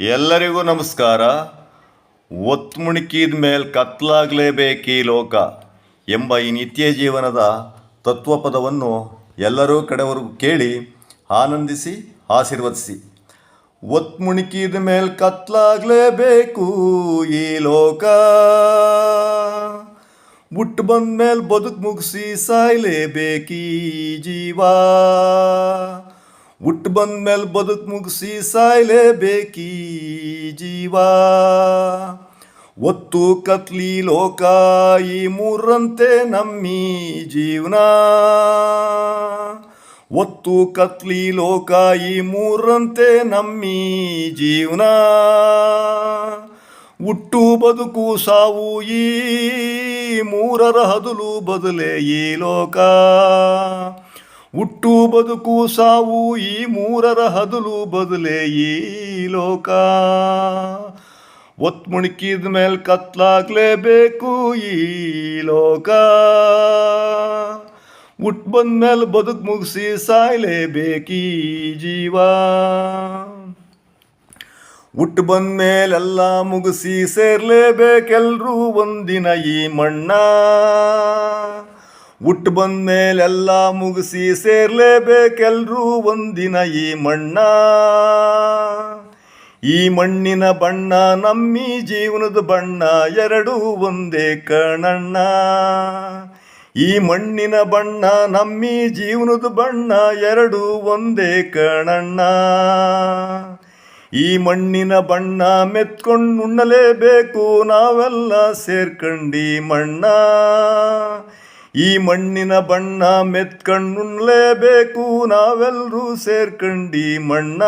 ಎಲ್ಲರಿಗೂ ನಮಸ್ಕಾರ. ಒತ್ತು ಮೇಲೆ ಈ ಲೋಕ ಎಂಬ ಈ ನಿತ್ಯ ಜೀವನದ ತತ್ವಪದವನ್ನು ಎಲ್ಲರೂ ಕಡೆವರೆಗೂ ಕೇಳಿ ಆನಂದಿಸಿ, ಆಶೀರ್ವದಿಸಿ. ಒತ್ತು ಮುಣುಕಿದ ಮೇಲೆ ಕತ್ಲಾಗಲೇಬೇಕು ಈ ಲೋಕ? ಹುಟ್ಟು ಬಂದ ಮೇಲೆ ಬದುಕು ಮುಗಿಸಿ ಸಾಯ್ಲೇಬೇಕೀ ಜೀವ? ಹುಟ್ಟು ಬಂದ ಮೇಲೆ ಬದುಕು ಮುಗಿಸಿ ಸಾಯ್ಲೇಬೇಕೀ ಜೀವ. ಒತ್ತು ಕತ್ಲಿ ಲೋಕ ಈ ಮೂರಂತೆ ನಮ್ಮಿ ಜೀವನ. ಒತ್ತು ಕತ್ಲಿ ಲೋಕ ಈ ಮೂರಂತೆ ನಮ್ಮಿ ಜೀವನ. ಹುಟ್ಟು ಬದುಕು ಸಾವು ಈ ಮೂರರ ಹದುಲು ಬದಲೇ ಈ ಲೋಕ. ಹುಟ್ಟು ಬದುಕು ಸಾವು ಈ ಮೂರರ ಹದಲು ಬದಲೇ ಈ ಲೋಕ. ಒತ್ ಮುಣುಕಿದ ಮೇಲೆ ಕತ್ಲಾಗಲೇಬೇಕು ಈ ಲೋಕ. ಹುಟ್ಟು ಬಂದ ಮೇಲೆ ಬದುಕು ಮುಗಿಸಿ ಸಾಯ್ಲೇಬೇಕೀ ಜೀವ. ಹುಟ್ಟು ಬಂದ ಮೇಲೆಲ್ಲ ಮುಗಿಸಿ ಸೇರ್ಲೇಬೇಕೆಲ್ರೂ ಒಂದಿನ ಈ ಮಣ್ಣ. ಹುಟ್ಟು ಬಂದ ಮೇಲೆಲ್ಲ ಮುಗಿಸಿ ಸೇರ್ಲೇಬೇಕೆಲ್ರೂ ಒಂದಿನ ಈ ಮಣ್ಣ. ಈ ಮಣ್ಣಿನ ಬಣ್ಣ ನಮ್ಮಿ ಜೀವನದ ಬಣ್ಣ, ಎರಡೂ ಒಂದೇ ಕಣಣ್ಣ. ಈ ಮಣ್ಣಿನ ಬಣ್ಣ ನಮ್ಮಿ ಜೀವನದ ಬಣ್ಣ, ಎರಡೂ ಒಂದೇ ಕಣಣ್ಣ. ಈ ಮಣ್ಣಿನ ಬಣ್ಣ ಮೆತ್ಕೊಂಡು ಉಣ್ಣಲೇಬೇಕು ನಾವೆಲ್ಲ ಸೇರ್ಕಂಡಿ ಮಣ್ಣ. ಈ ಮಣ್ಣಿನ ಬಣ್ಣ ಮೆತ್ಕೊಂಡು ಉಣ್ಣಲೇಬೇಕು ನಾವೆಲ್ಲರೂ ಸೇರ್ಕಂಡಿ ಮಣ್ಣ.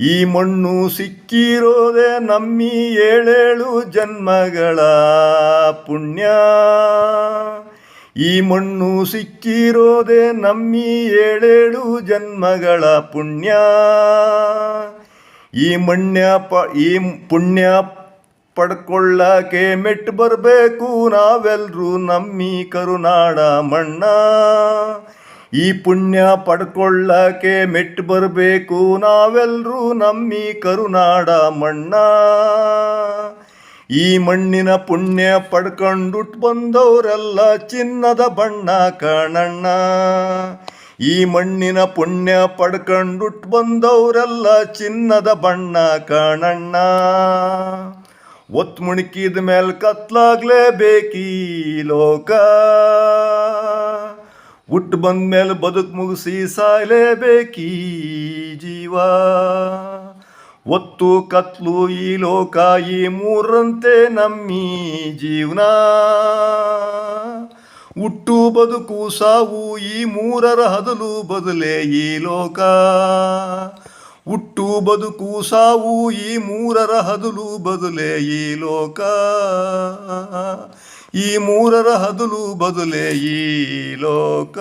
ಈ ಮಣ್ಣು ಸಿಕ್ಕಿರೋದೆ ನಮ್ಮಿ ಏಳೇಳು ಜನ್ಮಗಳ ಪುಣ್ಯ. ಈ ಮಣ್ಣು ಸಿಕ್ಕಿರೋದೆ ನಮ್ಮಿ ಏಳೇಳು ಜನ್ಮಗಳ ಪುಣ್ಯ. ಈ ಮಣ್ಯ ಪ ಈ ಪುಣ್ಯ ಪಡ್ಕೊಳ್ಳಕ್ಕೆ ಮೆಟ್ಟು ಬರಬೇಕು ನಾವೆಲ್ಲರೂ ನಮ್ಮಿ ಕರುನಾಡ ಮಣ್ಣ. ಈ ಪುಣ್ಯ ಪಡ್ಕೊಳ್ಳಕ್ಕೆ ಮೆಟ್ಟು ಬರಬೇಕು ನಾವೆಲ್ಲರೂ ನಮ್ಮಿ ಕರುನಾಡ ಮಣ್ಣ. ಈ ಮಣ್ಣಿನ ಪುಣ್ಯ ಪಡ್ಕೊಂಡುಟ್ ಬಂದವರೆಲ್ಲ ಚಿನ್ನದ ಬಣ್ಣ ಕಾಣಣ್ಣ. ಈ ಮಣ್ಣಿನ ಪುಣ್ಯ ಪಡ್ಕೊಂಡುಟ್ ಬಂದವರೆಲ್ಲ ಚಿನ್ನದ ಬಣ್ಣ ಕಾಣಣ್ಣ. ಒತ್ತು ಮುಣುಕಿದ ಮೇಲೆ ಕತ್ಲಾಗ್ಲೇಬೇಕೀ ಲೋಕ? ಹುಟ್ಟು ಬಂದ ಮೇಲೆ ಬದುಕು ಮುಗಿಸಿ ಸಾಯ್ಲೇಬೇಕೀ ಜೀವ? ಒತ್ತು, ಕತ್ಲು ಈ ಲೋಕ, ಈ ಮೂರಂತೆ ನಮ್ಮಿ ಜೀವನ? ಹುಟ್ಟು ಬದುಕು ಸಾವು ಈ ಮೂರರ ಹದಲು ಬದಲೇ ಈ ಲೋಕ? ಹುಟ್ಟು ಬದುಕು ಸಾವು ಈ ಮೂರರ ಹದುಲು ಬದುಲೆ ಈ ಲೋಕ. ಈ ಮೂರರ ಹದುಲು ಬದಲೇ ಈ ಲೋಕ.